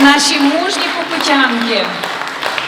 Наші мужні покутянки.